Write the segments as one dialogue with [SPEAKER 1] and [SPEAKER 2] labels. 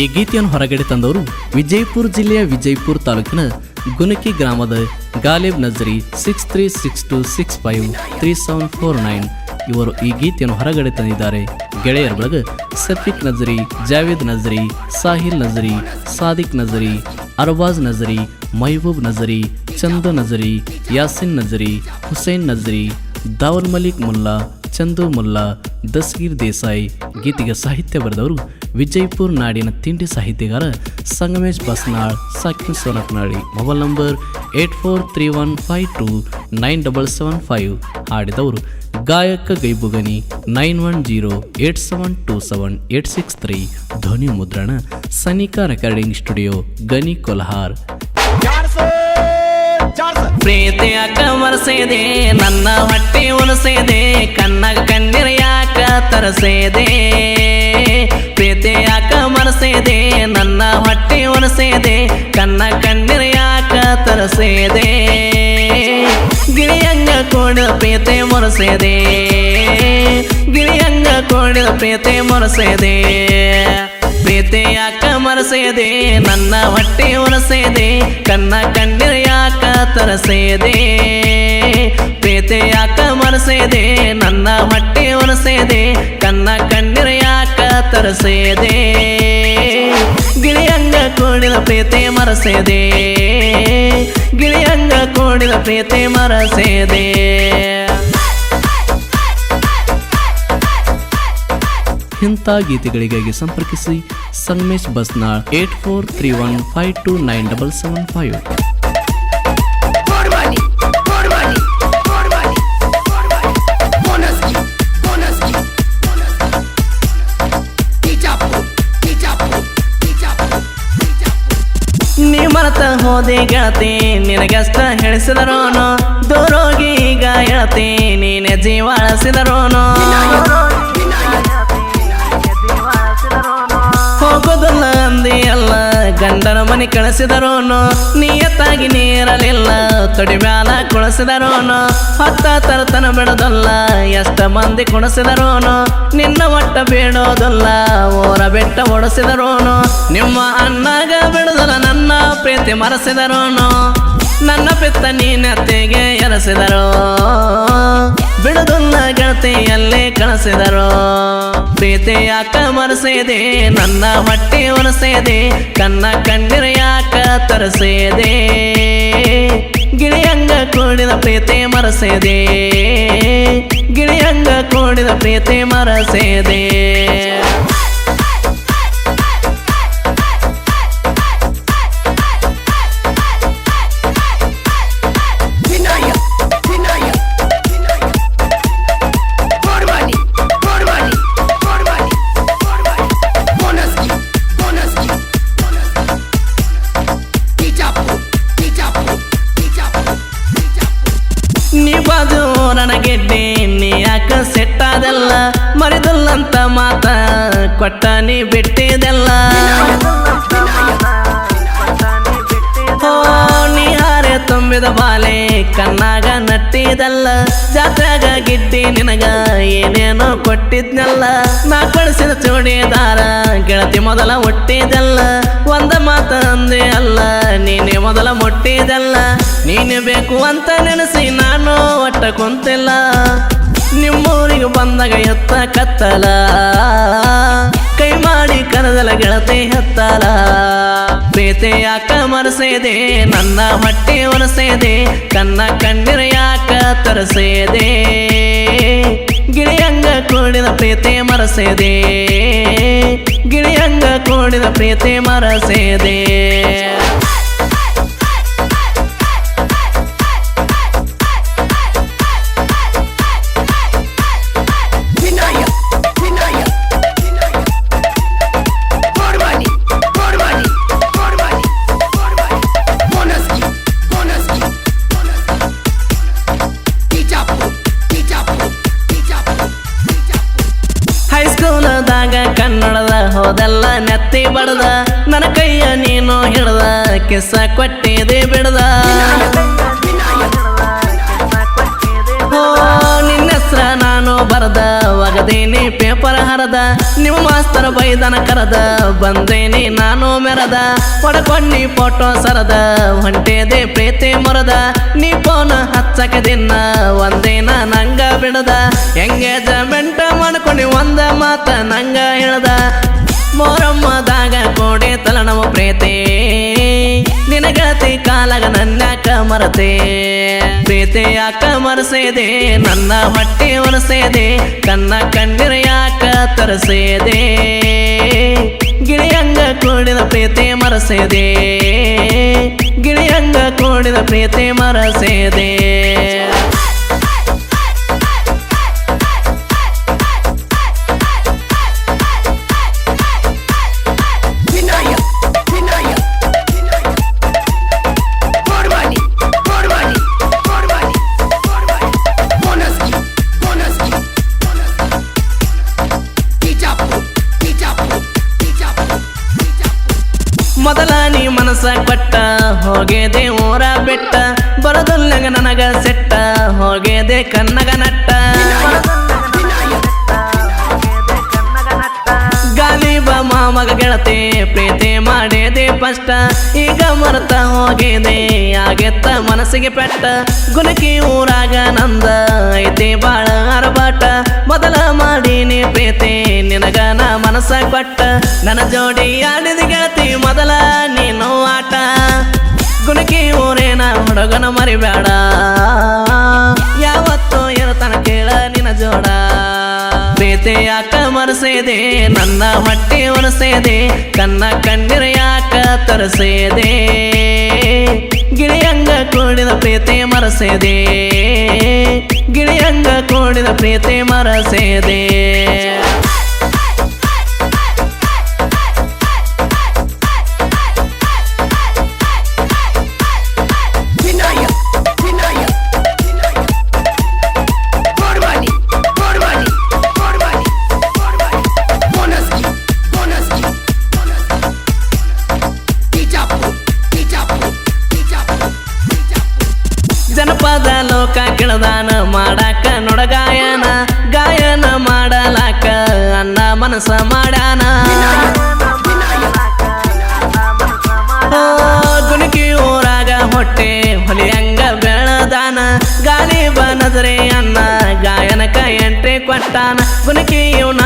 [SPEAKER 1] ಈ ಗೀತೆಯನ್ನು ಹೊರಗಡೆ ತಂದವರು ವಿಜಯಪುರ ಜಿಲ್ಲೆಯ ವಿಜಯಪುರ ತಾಲೂಕಿನ ಗುನಕಿ ಗ್ರಾಮದ Ghalib Najari six three six two six five three seven four nine. ಇವರು ಈ ಗೀತೆಯನ್ನು ಹೊರಗಡೆ ತಂದಿದ್ದಾರೆ. ಗೆಳೆಯರ ಬಳಗ ಸಫಿಕ್ ನಜರಿ, ಜಾವೇದ್ ನಜರಿ, ಸಾಹಿಲ್ ನಜರಿ, ಸಾದಿಕ್ ನಜರಿ, ಅರ್ವಾಜ್ ನಜರಿ ಮೈಬೂಬ್ ನಜರಿ, ಚಂದು ನಜರಿ, ಯಾಸಿನ್ ನಜರಿ, ಹುಸೇನ್ ನಜರಿ ದಾವಲ್ ಮಲಿಕ್ ಮುಲ್ಲಾ ಚಂದು ಮುಲ್ಲಾ ದಸ್ಗೀರ್ ದೇಸಾಯಿ, ಗೀತೆಗೆ ಸಾಹಿತ್ಯ ಬರೆದವರು, ವಿಜಯಪುರ ನಾಡಿನ ತಿಂಡಿ ಸಾಹಿತ್ಯಗಾರ Sangamesh Basnal, ಸಾಕಿನ್ Sonaknali mobile number eight four three one five two nine double seven five ಹಾಡಿದವರು ಗಾಯಕ Gaibugani nine one zero eight seven two seven eight six three, ಧ್ವನಿ ಮುದ್ರಣ, ಸನಿಕಾ ರೆಕಾರ್ಡಿಂಗ್ ಸ್ಟುಡಿಯೋ ಗನಿ ಕೊಲ್ಹಾರ್. ಪ್ರೀತಿಯ ಕಮರ್ಸಿದೆ ನನ್ನ ಹೊಟ್ಟೆ ಉಳಿಸಿದೆ ಕಣ್ಣ ಕಣ್ಣೀರ ಯಾಕ ತರಸೇದೆ? ಪ್ರೀತಿಯ ಕಮರ್ಸಿದೆ ನನ್ನ ಹೊಟ್ಟೆ ಉಳಿಸಿದೆ ಕಣ್ಣ ಕಣ್ಣೀರ ಯಾಕ ತರಸೇದೆ? ಗಿಳಿಯಂಗ ಕೋಡ ಪ್ರೀತಿ ಮೊರಸೇದೆ? ಗಿಳಿಯಂಗ ಕೋಡ ಪ್ರೀತಿ ಮೊರಸೇದೆ? ಪ್ರೀತಿ ಯಾಕ ಮರಸೇದೆ ನನ್ನ ಹೊಟ್ಟೆ ಉರಸೇದೆ ಕನ್ನ ಕಣ್ಣೀರ ಯಾಕ ತರಸೇದೆ? ಪ್ರೀತಿ ಯಾಕ ಮರಸೇದೆ ನನ್ನ ಹೊಟ್ಟೆ ಉರಸೇದೆ ಕನ್ನ ಕಣ್ಣೀರ ಯಾಕ ತರಸೇದೆ? ಗಿಳಿಯಂಗ ಕೂಡಿದ ಪ್ರೀತಿ ಮರಸೇದೆ ಗಿಳಿಯಂಗ ಕೂಡಿದ ಪ್ರೀತಿ ಮರಸೇದೆ ಇಂಥ ಗೀತೆಗಳಿಗಾಗಿ ಸಂಪರ್ಕಿಸಿ Sangamesh Basnal eight four three one five two nine double seven five. ಹೋದೆ ಗೆಳತಿ, ನಿನಗಷ್ಟ ಹೇಳಿಸಿದರೋನು. ದೂರೋಗಿ ಈಗ ಹೇಳ್ತಿ ನೀನೆ ಜೀವ ಅಳಿಸಿದರೋನು ಮನೆ ಕಳಿಸಿದರೋನು, ನಿಯತ್ತಾಗಿ ನೀರಲಿಲ್ಲ. ತೊಡಿ ಮ್ಯಾಲ ಕೊಳಸಿದರೋನು, ಹೊತ್ತ ತರತನ ಬಿಡೋದಲ್ಲ ಎಷ್ಟ ಮಂದಿ ಕುಣಿಸಿದರೋನು ನಿನ್ನ ಒಟ್ಟ ಬೇಡೋದಲ್ಲ. ಓರ ಬೆಟ್ಟ ಓಡಿಸಿದರೋನು ನಿಮ್ಮ ಅಣ್ಣಾಗ ಬಿಡೋದಲ್ಲ ನನ್ನ ಪ್ರೀತಿ ಮರೆಸಿದರೋನು, ನನ್ನ ಪಿತ್ತ ನೀನತ್ತೆಗೆ ಎರಸಿದರು. ಬಿಡುದಲ್ಲ ಗೆಳತಿಯಲ್ಲೇ ಕಳಿಸಿದರು. ಪ್ರೀತಿ ಯಾಕ ಮರೆಸಿದೆ, ನನ್ನ ಹೊಟ್ಟೆ ಒರೆಸಿದೆ ಕನ್ನ ಕಣ್ಣೀರು ಯಾಕ ತರಿಸಿದೆ? ಗಿಳಿಯಂಗ ಕೂಡಿದ ಪ್ರೀತಿ ಮರೆಸಿದೆ. ಗಿಳಿಯಂಗ ಕೂಡಿದ ಪ್ರೀತಿ ಮರೆಸಿದೆ. ಕೊಟ್ಟ ನೀ ಬಿಟ್ಟಿದೆಲ್ಲ. ಓ ನೀ ಹಾರೆ ತುಂಬಿದ ಬಾಲೆ ಕಣ್ಣಾಗ ನಟ್ಟಿದಲ್ಲ. ಜಾತ್ರೆಗ ಗಿಟ್ಟಿ ನಿನಗ ಏನೇನೋ ಕೊಟ್ಟಿದ್ನಲ್ಲ. ನಾ ಕಳಿಸಿದ ಚೂಡಿದಾರ ಗೆಳತಿ ಮೊದಲ ಹುಟ್ಟಿದಲ್ಲ ಒಂದ ಮಾತಂದೆ ಅಲ್ಲ, ನೀನೆ ಮೊದಲ ಮುಟ್ಟಿದಲ್ಲ. ನೀನೆ ಬೇಕು ಅಂತ ನೆನೆಸಿ, ನಾನು ಒಟ್ಟ ಕುಂತಿಲ್ಲ. ನಿಮ್ಮೂರಿಗೆ ಬಂದಾಗ ಎತ್ತ ಕತ್ತಲ. ಕೈ ಮಾಡಿ ಕನದಲ ಗೆಳತಿ ಹತ್ತಲ ಪ್ರೀತಿ ಯಾಕ ಮರಸೇದೆ? ನನ್ನ ಹೊಟ್ಟೆ ಒರೆಸಿದೆ. ಕನ್ನ ಕಣ್ಣೀರ ಯಾಕ ತರಸೇದೆ? ಗಿಳಿಯಂಗ ಕೂಡಿದ ಪ್ರೀತಿ ಮರಸೇದೆ. ಗಿಳಿಯಂಗ ಕೂಡಿದ ಪ್ರೀತಿ ಮರೆಸಿದೆ. ಬಡದ ನನ್ನ ಕೈಯ ನೀನು ಹಿಡ್ದ, ಕೆಸ ಕೊಟ್ಟಿದೆ ಬಿಡದ. ನಿನ್ನ ಹೆಸ್ರ ನಾನು ಬರದ, ಒಗದೇನಿ ಪೇಪರ್ ಹರದ. ನಿಮ್ಮ ಮಾಸ್ತರ ಬೈದನ ಕರದ, ಬಂದೇನಿ ನಾನು ಮೆರದ. ಒಡಕೊಂಡಿ ಫೋಟೋ ಸರದ ಹೊಂಟೇದೆ ಪ್ರೀತಿ ಮರದ. ನೀ ಫೋನ್ ಹಚ್ಚಕ ದಿನ ಒಂದೇನ ನಂಗ ಬಿಡದ. ಎಂಗೇಜ್ಮೆಂಟ್ ಮಾಡ್ಕೊಂಡಿ ಒಂದ ಮಾತ ನಂಗ ಹೇಳ್ದ. ಗೆಳತಿ ಕಾಲಾಗ ನನ್ಯಾಕ ಮರತೆ. ಪ್ರೀತಿ ಯಾಕ ಮರಸೇದೆ, ನನ್ನ ಹೊಟ್ಟೆ ಒರೆಸೇದೆ ಕನ್ನ ಕಣ್ಣಿರ ಯಾಕ ತರಸೇದೆ. ಗಿಳಿಯಂಗ ಕೂಡಿದ ಪ್ರೀತಿ ಮರಸೇದೆ. ಗಿಳಿಯಂಗ ಕೂಡಿದ ಪ್ರೀತಿ ಮರಸೇದೆ. ಮೊದಲ ನೀ ಮನಸ್ಸ ಕೊಟ್ಟ ಹೋಗೆದೆ ಊರ ಬೆಟ್ಟ ಬರದಲ್ಲಗ ನನಗ ಸೆಟ್ಟ ಹೋಗೇದೆ ಕನ್ನಗ ನಟ್ಟ. ಗೆಳತಿ, ಪ್ರೀತಿ ಮಾಡಿದೆ ಫಸ್ಟ್ ಈಗ ಮರ್ತ ಹೋಗಿದೆ ಆಗೆತ್ತ ಮನಸ್ಸಿಗೆ ಪೆಟ್ಟ. ಗುಣಕಿ ಊರಾಗ ನಂದ, ಐತಿ ಬಾಳ ಅರಬಾಟ ಮೊದಲ ಮಾಡೀನಿ ಪ್ರೀತಿ, ನಿನಗ ನಾ ಮನಸ್ಸ ಕೊಟ್ಟ. ನನ್ನ ಜೋಡಿ ಆಡಿದ ಗೆಳತಿ, ಮೊದಲ ನೀನು ಆಟ. ಗುಣಕಿ ಊರೇನ ಹುಡುಗನ ಮರಿಬೇಡ. ಪ್ರೀತಿ ಯಾಕ ಮರಸೇದೆ? ನನ್ನ ಹೊಟ್ಟೆ ಒರೆಸೇದೆ, ಕನ್ನ ಕಣ್ಣೀರ ಯಾಕ ತರಸೇದೆ? ಗಿಳಿಯಂಗ ಕೂಡಿದ ಪ್ರೀತಿ ಮರಸೇದೆ, ಗಿಳಿಯಂಗ ಕೂಡಿದ ಪ್ರೀತಿ ಮರಸೇದೆ. ಜನಪದ ಲೋಕ ಕೆಳದಾನ ಮಾಡಾಕ ನೋಡ ಗಾಯನ ಮಾಡಲಾಕ ಅನ್ನ ಮನಸ ಮಾಡ್ಯಾನ. ಗುಣಕಿ ಊರಾಗ ಹೊಟ್ಟೆ ಹೊಲಿಯಂಗ ಬೆಳದಾನ. ಗಾಲಿ ಬನದ್ರೆ ಅನ್ನ, ಗಾಯನಕ ಎಂಟ್ರಿ ಕೊಟ್ಟಾನ. ಗುಣಕಿ ಇವನ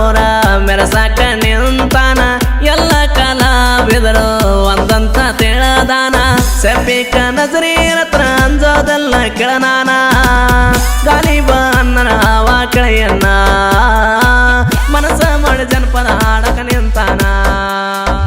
[SPEAKER 1] ಓರ ಮೆರಸಾಕ ನಿಂತಾನ. ಎಲ್ಲ ಕಲಾವಿದರು ಒಂದಂತ ತಿಳದಾನ. ಸೆಪಿಕ ನಜರಿ ಹತ್ರ ಅಂಜೋದಲ್ಲ ಕೆಳನಾನ ಗಾಲಿ ಬ ಅನ್ನನ ಆವ ಕೆಳೆಯನ್ನ ಮನಸ್ಸ ಮಾಡಿ ಜನಪದ ಹಾಡಕ ನಿಂತಾನ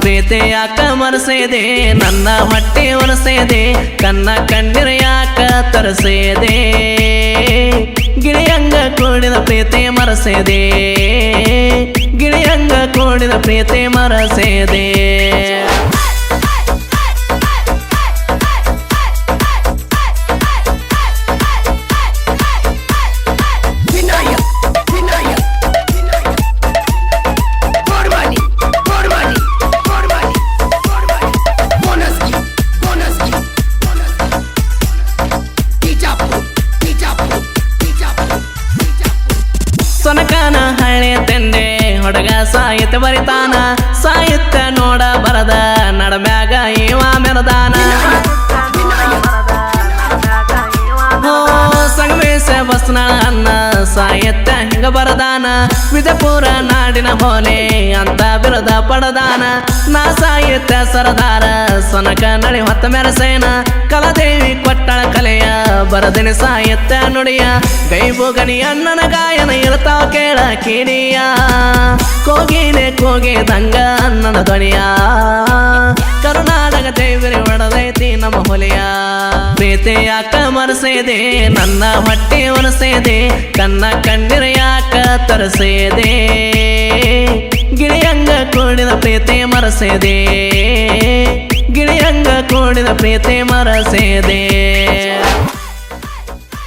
[SPEAKER 1] ಪ್ರೀತಿ ಯಾಕ ಮರಸೇದೆ ನನ್ನ ಹೊಟ್ಟೆ ಒರಸೇದೆ ಕನ್ನ ಕಣ್ಣೀರ ಯಾಕ ತರಸೇದೆ ಗಿಳಿಯಂಗ ಕೂಡಿದ ಪ್ರೀತಿ ಮರಸೇದೆ ಗಿಳಿಯಂಗ ಕೂಡಿದ ಪ್ರೀತಿ ಮರಸೇದೆ ಸಾಹಿತ್ಯ ಬರಿತಾನ ಸಾಹಿತ್ಯ ನೋಡ ಬರದ, ನಡಮ್ಯಾಗ ಇವ ಮೆರದಾನ ಸಂಗಮೇಶ ಬಸ್ನ ಅನ್ನ ಸಾಹಿತ್ಯ ಹಿಂಗ ಬರದಾನ? ವಿಜಯಪುರ ನಾಡಿನ ಹೋಲೆ ಅಂತ ಬಿರದ ಪಡದಾನ. ನಾ ಸಾಹಿತ್ಯ ಸರದಾರ, ಸೊನಕ ನಡಿ ಹೊತ್ತ ಮೆರಸೇನ. ಕಲದೇವಿ ಕೊಟ್ಟಳ ಕಲೆಯ, ಬರದಿನ ಸಾಹಿತ್ಯ ನುಡಿಯ. ಗೈಬು ಗಣಿ ಅಣ್ಣನ ಗಾಯನ ಇರ್ತಾವ ಕೇಳ ಕಿಡಿಯ ಕೋಗಿಲೆ ಕೋಗಿದಂಗ ಅನ್ನನ ಧ್ವನಿಯ? ಕರುನಾಟಕ ದೇವರಿ ಒಡದೈತಿ ನಮ್ಮ ಹೊಲೆಯ? ಪ್ರೀತಿ ಯಾಕ ಮರಸೇದೆ? ನನ್ನ ಹೊಟ್ಟೆ ಒರಸೇದೆ? ಕನ್ನ ಕಣ್ಣಿರ ಯಾಕ ತರಸೇದೆ? ಗಿಳಿಯಂಗ ಕೂಡಿದ ಪ್ರೀತಿ ಮರಸೇದೆ? ಗಿಳಿಯಂಗ ಕೂಡಿದ ಪ್ರೀತಿ ಮರಸೇದೆ?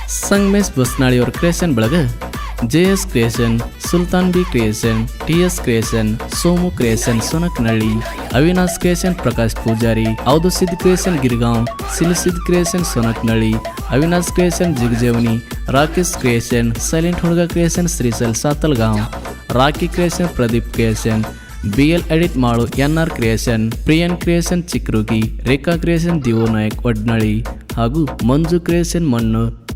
[SPEAKER 1] ಸಂಗಮೇಶ್ ಬಸ್ನಾಳಿಯವ್ರ ಕ್ರಿಯೇಷನ್ ಬಳಗ J S creation, Sultan B creation T S creation, Somu creation, Sonakanalli, Avinash creation, Prakash Pujari ಔದು Sid creation, Girgaon ಸಿಲಿಸಿದ್ creation, Sonakanalli, Avinash creation, Jigajevani, Rakesh creation, silent ಹುಡುಗ creation Shrisal Satalgaon, Rocky creation, Pradeep creation B L edit ಮಾಡು N R creation, Priyan creation, ಚಿಕ್ರುಗಿ, Rekha creation, ದಿವೋ ನಾಯಕ್, ಒಡ್ನಳ್ಳಿ ಹಾಗೂ Manju creation, ಮಣ್ಣು.